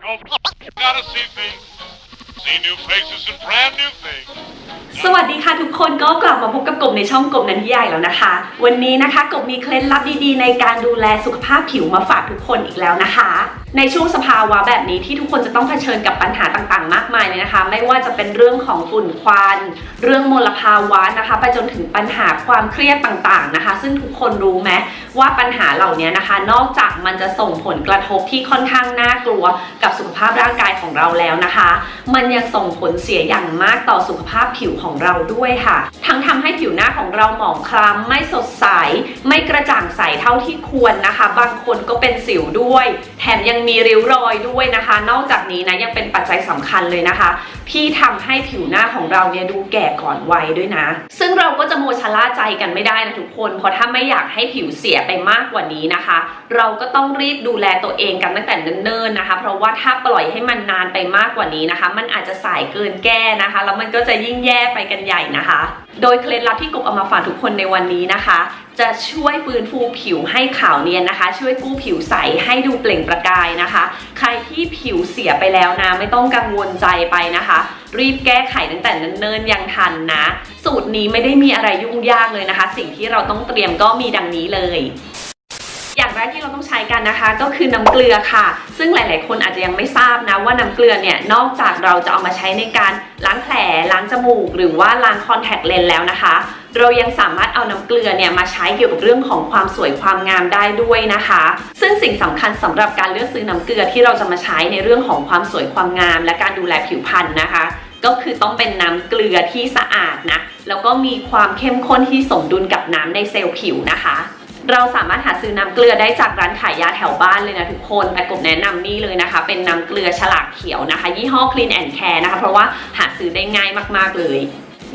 go. Gotta see things. See new faces and brand new things. สวัสดีค่ะทุกคนก็กลับมาพบกับกบในช่องกบนันทิยายแล้วนะคะ วันนี้นะคะกบมีเคล็ดลับดีๆ ในการดูแลสุขภาพผิวมาฝากทุกคนอีกแล้วนะคะ ในช่วงสภาวะแบบนี้ที่ทุกคนจะต้องเผชิญกับปัญหาต่างๆ มากมายเลยนะคะ ไม่ว่าจะเป็นเรื่องของฝุ่นควัน เรื่องมลภาวะนะคะ ไปจนถึงปัญหาความเครียดต่างๆนะคะ ซึ่งทุกคนรู้ไหมว่าปัญหาเหล่านี้นะคะ นอกจากมันจะส่งผลกระทบที่ค่อนข้างน่ากลัวกับสุขภาพร่างกายของเราแล้วนะคะ มันยังส่งผลเสียอย่างมากต่อสุขภาพผิวของเราด้วยค่ะ ทั้งทำให้ผิวหน้าของเราหมองคล้ำไม่สดใส ไม่กระจ่างใสเท่าที่ควรนะคะ บางคนก็เป็นสิวด้วย แถมยังมีริ้วรอยด้วยนะคะ นอกจากนี้นะยังเป็นปัจจัยสำคัญเลยนะคะ ที่ทำให้ผิวหน้าของเราเนี่ยดูแก่ก่อนวัยด้วยนะ ซึ่งเราก็จะโมชะล่าใจกันไม่ได้นะทุกคน เพราะถ้าไม่อยากให้ผิวเสียไปมากกว่านี้นะคะ เราก็ต้องรีบดูแลตัวเองกันตั้งแต่เนิ่นๆนะคะ เพราะว่าถ้าปล่อยให้มันนานไปมากกว่านี้นะคะ มันอาจจะสายเกินแก้นะคะ แล้วมันก็จะยิ่งแย่ไปกันใหญ่นะคะโดยเคล็ดลับที่กบเอามาฝากทุกคนในวันนี้นะคะ จะช่วยฟื้นฟูผิวให้ขาวเนียนนะคะ ช่วยกู้ผิวใสให้ดูเปล่งประกายนะคะ ใครที่ผิวเสียไปแล้วนะ ไม่ต้องกังวลใจไปนะคะ รีบแก้ไขตั้งแต่เนิ่นๆยังทันนะ สูตรนี้ไม่ได้มีอะไรยุ่งยากเลยนะคะ สิ่งที่เราต้องเตรียมก็มีดังนี้เลย รกที่เราต้องใช้กันนะคะ ก็คือน้ำเกลือค่ะ ซึ่งหลาย ๆ คนอาจจะยังไม่ทราบนะว่าน้ำเกลือเนี่ยนอกจากเราจะเอามาใช้ในการล้างแผลล้างจมูก หรือว่าล้างคอนแทคเลนส์แล้วนะคะ เรายังสามารถเอาน้ำเกลือเนี่ยมาใช้เกี่ยวกับเรื่องของความสวยความงามได้ด้วยนะคะ ซึ่งสิ่งสำคัญสำหรับการเลือกซื้อน้ำเกลือที่เราจะมาใช้ในเรื่องของความสวยความงาม และการดูแลผิวพรรณนะคะก็คือต้องเป็นน้ำเกลือที่สะอาดนะ แล้วก็มีความเข้มข้นที่สมดุลกับน้ำในเซลล์ผิวนะคะ เราสามารถหาซื้อน้ำเกลือได้จากร้านขายยาแถวบ้านเลยนะทุกคน แต่กบแนะนำนี่เลยนะคะ เป็นน้ำเกลือฉลากเขียวนะคะ ยี่ห้อ Clean and Care นะคะ เพราะว่าหาซื้อได้ง่ายมาก ๆ เลย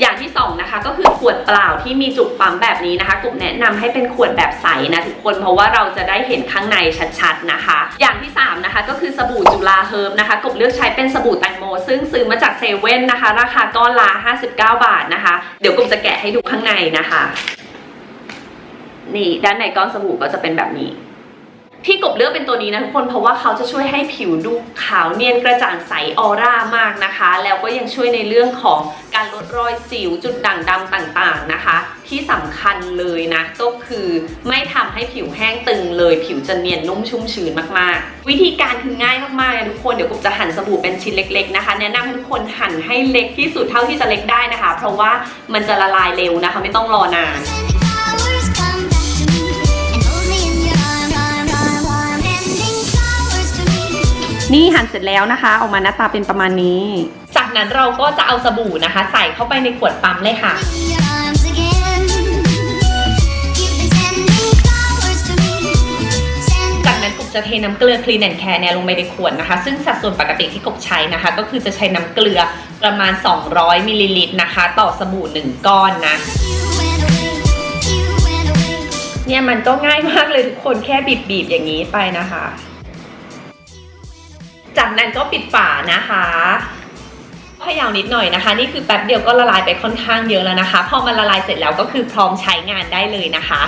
อย่างที่สองนะคะก็คือขวดเปล่าที่มีจุกปั๊มแบบนี้นะคะกบแนะนำให้เป็นขวดแบบใสนะทุกคนเพราะว่าเราจะได้เห็นข้างในชัดๆนะคะ อย่างที่สามนะคะก็คือสบู่จุฬาเฮิร์บนะคะกบเลือกใช้เป็นสบู่แตงโม ซึ่งซื้อมาจากเซเว่นนะคะ ราคาก้อนละ59 บาทนะคะ เดี๋ยวกบจะแกะให้ดูข้างในนะคะ นี่ด้านในก้อนสบู่ก็จะเป็นแบบนี้ ที่กบเลือกเป็นตัวนี้นะทุกคนเพราะว่าเขาจะช่วยให้ผิวดูขาวเนียนกระจ่างใสออร่ามากนะคะ แล้วก็ยังช่วยในเรื่องของการลดรอยสิวจุดด่างดำต่างๆนะคะ ที่สำคัญเลยนะ ก็คือไม่ทำให้ผิวแห้งตึงเลย ผิวจะเนียนนุ่มชุ่มชื้นมากๆ วิธีการคือง่ายมากๆนะทุกคนเดี๋ยวกบจะหั่นสบู่เป็นชิ้นเล็ก ๆนะคะ แนะนำให้ทุกคนหั่นให้เล็กที่สุดเท่าที่จะเล็กได้นะคะ เพราะว่ามันจะละลายเร็วนะคะ ไม่ต้องรอนาน นี่หั่นเสร็จแล้วนะคะ ออกมาหน้าตาเป็นประมาณนี้ จากนั้นเราก็จะเอาสบู่นะคะ ใส่เข้าไปในขวดปั๊มเลยค่ะ จากนั้นกบจะเทน้ำเกลือ Clean and Care เนี่ยลงไปในขวดนะคะ ซึ่งสัดส่วนปกติที่กบใช้นะคะ ก็คือจะใช้น้ำเกลือประมาณ 200มิลลิลิตรนะคะ ต่อสบู่ 1 ก้อนนะเนี่ยมันก็ง่ายมากเลยทุกคนแค่บีบๆอย่างนี้ไปนะคะ จากนั้นก็ปิดฝานะคะพยาวนิดหน่อยนะคะ นี่คือแป๊บเดียวก็ละลายไปค่อนข้างเยอะแล้วนะคะ พอมันละลายเสร็จแล้วก็คือพร้อมใช้งานได้เลยนะคะ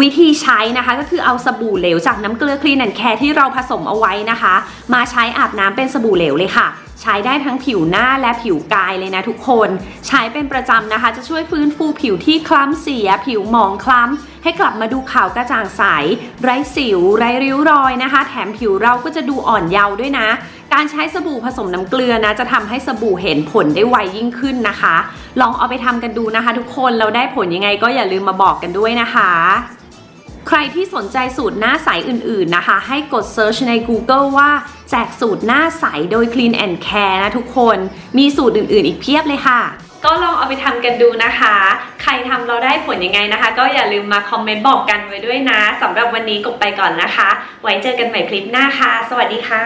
วิธีใช้นะคะก็คือเอาสบู่เหลวจากน้ำเกลือคลีนแอนแคร์ที่เราผสมเอาไว้นะคะ มาใช้อาบน้ำเป็นสบู่เหลวเลยค่ะ ใช้ได้ทั้งผิวหน้าและผิวกายเลยนะทุกคน ใช้เป็นประจำนะคะ จะช่วยฟื้นฟูผิวที่คล้ำเสีย ผิวหมองคล้ำ ให้กลับมาดูขาวกระจ่างใส ไร้สิว ไร้ริ้วรอยนะคะ แถมผิวเราก็จะดูอ่อนเยาว์ด้วยนะ การใช้สบู่ผสมน้ำเกลือนะจะทำให้สบู่เห็นผลได้ไวยิ่งขึ้นนะคะ ลองเอาไปทำกันดูนะคะ ทุกคนเราได้ผลยังไงก็อย่าลืมมาบอกกันด้วยนะคะ ใครที่สนใจสูตรหน้าใสอื่นๆนะคะ ให้กด search ใน Google ว่าแจกสูตรหน้าใสโดย Clean and Care นะทุกคน มีสูตรอื่นๆ อีกเพียบเลยค่ะ ก็ลองเอาไปทำกันดูนะคะ ใครทำเราได้ผลยังไงนะคะ ก็อย่าลืมมาคอมเมนต์บอกกันไว้ด้วยนะสำหรับวันนี้กบไปก่อนนะคะ ไว้เจอกันใหม่คลิปหน้าค่ะ สวัสดีค่ะ